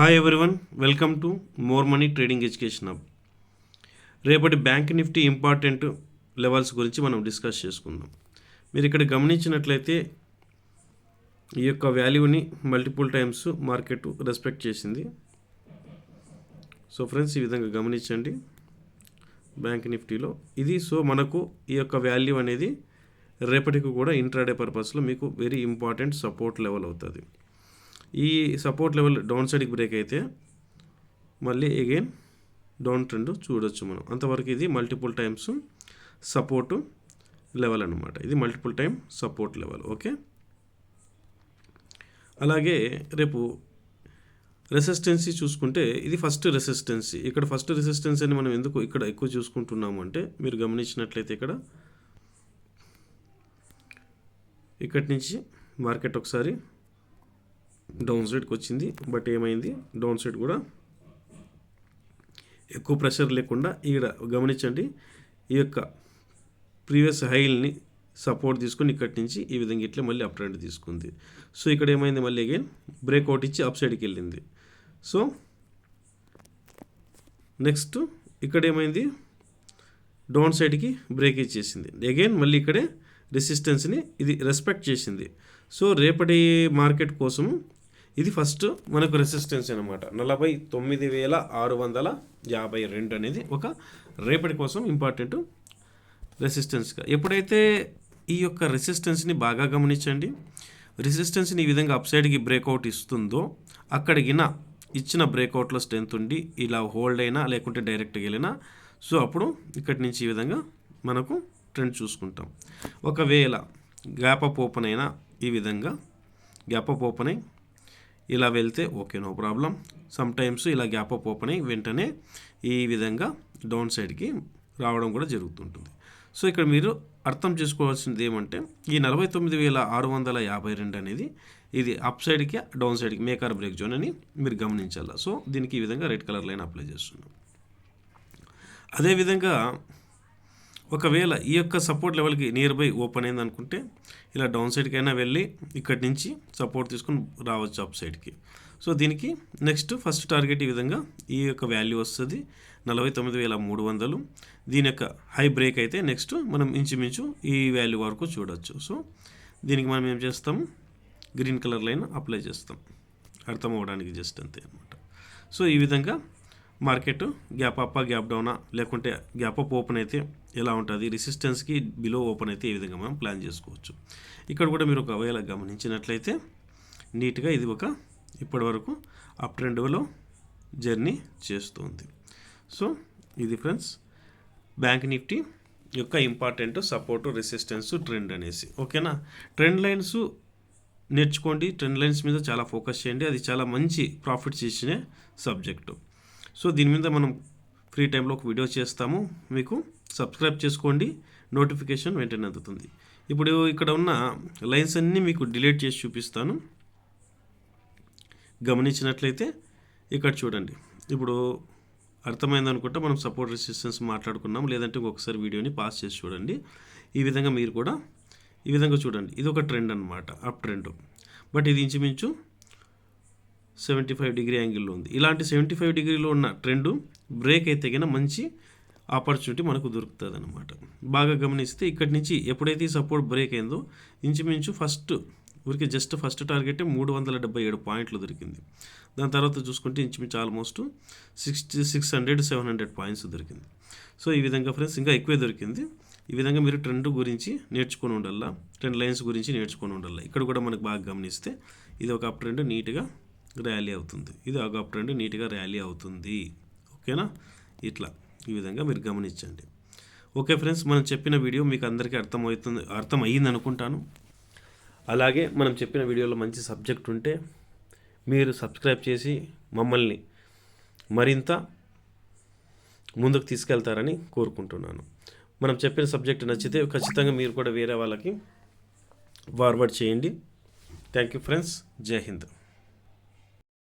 Hi everyone welcome to more money trading education hub రేపటి bank Nifty important levels గురించి మనం discuss చేసుకుందాం. మీరు ఇక్కడ గమనించినట్లయితే ఈ యొక్క వాల్యూని మల్టిపుల్ టైమ్స్ మార్కెట్ రెస్పెక్ట్ చేసింది. సో ఫ్రెండ్స్ ఈ విధంగా గమనించండి బ్యాంక్ నిఫ్టీలో ఇది సో మనకు ఈ యొక్క వాల్యూ అనేది రేపటికి కూడా ఇంట్రాడే పర్పస్లో మీకు వెరీ ఇంపార్టెంట్ సపోర్ట్ లెవెల్ అవుతుంది. ఈ సపోర్ట్ లెవెల్ డౌన్ సైడ్కి బ్రేక్ అయితే మళ్ళీ అగైన్ డౌన్ ట్రెండ్ చూడొచ్చు మనం. అంతవరకు ఇది మల్టిపుల్ టైమ్స్ సపోర్టు లెవెల్ అనమాట ఇది multiple time support level okay అలాగే రేపు రెసిస్టెన్సీ చూసుకుంటే ఇది ఫస్ట్ రెసిస్టెన్సీ ఇక్కడ ఫస్ట్ రెసిస్టెన్స్ అని మనం ఎందుకు ఇక్కడ ఎక్కువ చూసుకుంటున్నాము అంటే మీరు గమనించినట్లయితే ఇక్కడ ఇక్కడి నుంచి మార్కెట్ ఒకసారి డౌన్ సైడ్కి వచ్చింది. బట్ ఏమైంది? డౌన్ సైడ్ కూడా ఎక్కువ ప్రెషర్ లేకుండా ఇక్కడ గమనించండి ఈ యొక్క ప్రీవియస్ హైల్ని సపోర్ట్ తీసుకొని ఇక్కడి నుంచి ఈ విధంగా ఇట్లా మళ్ళీ అప్ ట్రెండ్ తీసుకుంది. సో ఇక్కడ ఏమైంది మళ్ళీ అగైన్ బ్రేక్అవుట్ ఇచ్చి అప్ సైడ్కి వెళ్ళింది. సో నెక్స్ట్ ఇక్కడ ఏమైంది? డౌన్ సైడ్కి బ్రేక్ ఇచ్చేసింది. అగైన్ మళ్ళీ ఇక్కడే రెసిస్టెన్స్ని ఇది రెస్పెక్ట్ చేసింది. సో రేపటి మార్కెట్ కోసం ఇది ఫస్ట్ మనకు రెసిస్టెన్స్ అనమాట నలభై తొమ్మిది వేల ఆరు వందల యాభై రెండు అనేది ఒక రేపటి కోసం ఇంపార్టెంట్ రెసిస్టెన్స్గా ఎప్పుడైతే ఈ యొక్క రెసిస్టెన్స్ని బాగా గమనించండి రెసిస్టెన్స్ని ఈ విధంగా అప్సైడ్కి బ్రేక్అవుట్ ఇస్తుందో అక్కడికిన ఇచ్చిన బ్రేక్అవుట్లో స్ట్రెంత్ ఉండి ఇలా హోల్డ్ అయినా లేకుంటే డైరెక్ట్గా వెళ్ళినా సో అప్పుడు ఇక్కడి నుంచి ఈ విధంగా మనకు ట్రెండ్ చూసుకుంటాం. ఒకవేళ గ్యాప్ అప్ ఓపెన్ అయినా ఈ విధంగా గ్యాప్ అప్ ఓపెన్ అయి ఇలా వెళ్తే ఓకే నో ప్రాబ్లం. సమ్టైమ్స్ ఇలా గ్యాప్ అప్ ఓపెన్ అయ్యి వెంటనే ఈ విధంగా డౌన్ సైడ్కి రావడం కూడా జరుగుతుంటుంది. సో ఇక్కడ మీరు అర్థం చేసుకోవాల్సింది ఏమంటే ఈ నలభై తొమ్మిది వేల ఆరు వందల యాభై రెండు అనేది ఇది అప్ సైడ్కి డౌన్ సైడ్కి మేకార్ బ్రేక్ జోన్ అని మీరు గమనించాలి? సో దీనికి ఈ విధంగా రెడ్ కలర్ లైన్ అప్లై చేస్తున్నాం. అదేవిధంగా ఒకవేళ ఈ యొక్క సపోర్ట్ లెవెల్కి నియర్ బై ఓపెన్ అయింది అనుకుంటే ఇలా డౌన్ సైడ్కి అయినా వెళ్ళి ఇక్కడి నుంచి సపోర్ట్ తీసుకొని రావచ్చు అప్ సైడ్కి సో దీనికి నెక్స్ట్ ఫస్ట్ టార్గెట్ ఈ విధంగా ఈ యొక్క వాల్యూ వస్తుంది నలభై తొమ్మిది వేల మూడు వందలు. దీని యొక్క హై బ్రేక్ అయితే నెక్స్ట్ మనం ఇంచుమించు ఈ వాల్యూ వరకు చూడవచ్చు సో దీనికి మనం ఏం చేస్తాం? గ్రీన్ కలర్ లైన్ అప్లై చేస్తాం. అర్థం అవ్వడానికి జస్ట్ అంతే అనమాట సో ఈ విధంగా మార్కెట్ గ్యాప్ అప్ గ్యాప్ డౌనా లేకుంటే గ్యాప్ అప్ ఓపెన్ అయితే ఎలా ఉంటుంది? రెసిస్టెన్స్కి బిలో ఓపెన్ అయితే ఈ విధంగా మనం ప్లాన్ చేసుకోవచ్చు? ఇక్కడ కూడా మీరు ఒకవేళ గమనించినట్లయితే నీట్గా ఇది ఒక ఇప్పటి వరకు అప్ ట్రెండ్లో జర్నీ చేస్తుంది. సో ఇది ఫ్రెండ్స్ బ్యాంక్ నిఫ్టీ యొక్క ఇంపార్టెంట్ సపోర్ట్ రెసిస్టెన్స్ ట్రెండ్ అనేసి. ఓకేనా ట్రెండ్ లైన్స్ నేర్చుకోండి. ట్రెండ్ లైన్స్ మీద చాలా ఫోకస్ చేయండి. అది చాలా మంచి ప్రాఫిట్స్ ఇచ్చిన సబ్జెక్టు సో దీని మీద మనం ఫ్రీ టైంలో ఒక వీడియో చేస్తాము. మీకు సబ్స్క్రైబ్ చేసుకోండి. నోటిఫికేషన్ వెంటనే అందుతుంది. ఇప్పుడు ఇక్కడ ఉన్న లైన్స్ అన్నీ మీకు డిలీట్ చేసి చూపిస్తాను. గమనించినట్లయితే ఇక్కడ చూడండి. ఇప్పుడు అర్థమైంది అనుకుంటే మనం సపోర్ట్ రెసిస్టెన్స్ మాట్లాడుకున్నాం. లేదంటే ఇంకొకసారి వీడియోని పాస్ చేసి చూడండి. ఈ విధంగా మీరు కూడా ఈ విధంగా చూడండి. ఇది ఒక ట్రెండ్ అనమాట అప్ ట్రెండ్. బట్ ఇది ఇంచుమించు సెవెంటీ ఫైవ్ డిగ్రీ యాంగిల్లో ఉంది. ఇలాంటి సెవెంటీ ఫైవ్ డిగ్రీలో ఉన్న ట్రెండ్ బ్రేక్ అయితే కన్నా మంచి ఆపర్చునిటీ మనకు దొరుకుతుంది అనమాట బాగా గమనిస్తే ఇక్కడి నుంచి ఎప్పుడైతే ఈ సపోర్ట్ బ్రేక్ అయిందో ఇంచుమించు ఫస్ట్ ఊరికి జస్ట్ ఫస్ట్ టార్గెట్ మూడు వందల డెబ్బై ఏడు పాయింట్లు దొరికింది. దాని తర్వాత చూసుకుంటే ఇంచుమించు almost sixty six hundred seven hundred points దొరికింది. సో ఈ విధంగా ఫ్రెండ్స్ ఇంకా ఎక్కువే దొరికింది. ఈ విధంగా మీరు ట్రెండ్ గురించి నేర్చుకొని ఉండాలా? ట్రెండ్ లైన్స్ గురించి నేర్చుకొని ఉండాలా? ఇక్కడ కూడా మనకు బాగా గమనిస్తే ఇది ఒక అప్ ట్రెండ్ నీట్గా ర్యాలీ అవుతుంది. ఇది ఒక అంటే నీట్గా ర్యాలీ అవుతుంది. ఓకేనా? ఇట్లా. ఈ విధంగా మీరు గమనించండి. ఓకే ఫ్రెండ్స్ మనం చెప్పిన వీడియో మీకు అందరికీ అర్థమవుతుంది అర్థం అయ్యింది అనుకుంటాను అలాగే మనం చెప్పిన వీడియోలో మంచి సబ్జెక్ట్ ఉంటే మీరు సబ్స్క్రైబ్ చేసి మమ్మల్ని మరింత ముందుకు తీసుకెళ్తారని కోరుకుంటున్నాను. మనం చెప్పిన సబ్జెక్ట్ నచ్చితే ఖచ్చితంగా మీరు కూడా వేరే వాళ్ళకి ఫార్వర్డ్ చేయండి. Thank you friends. Jai Hind.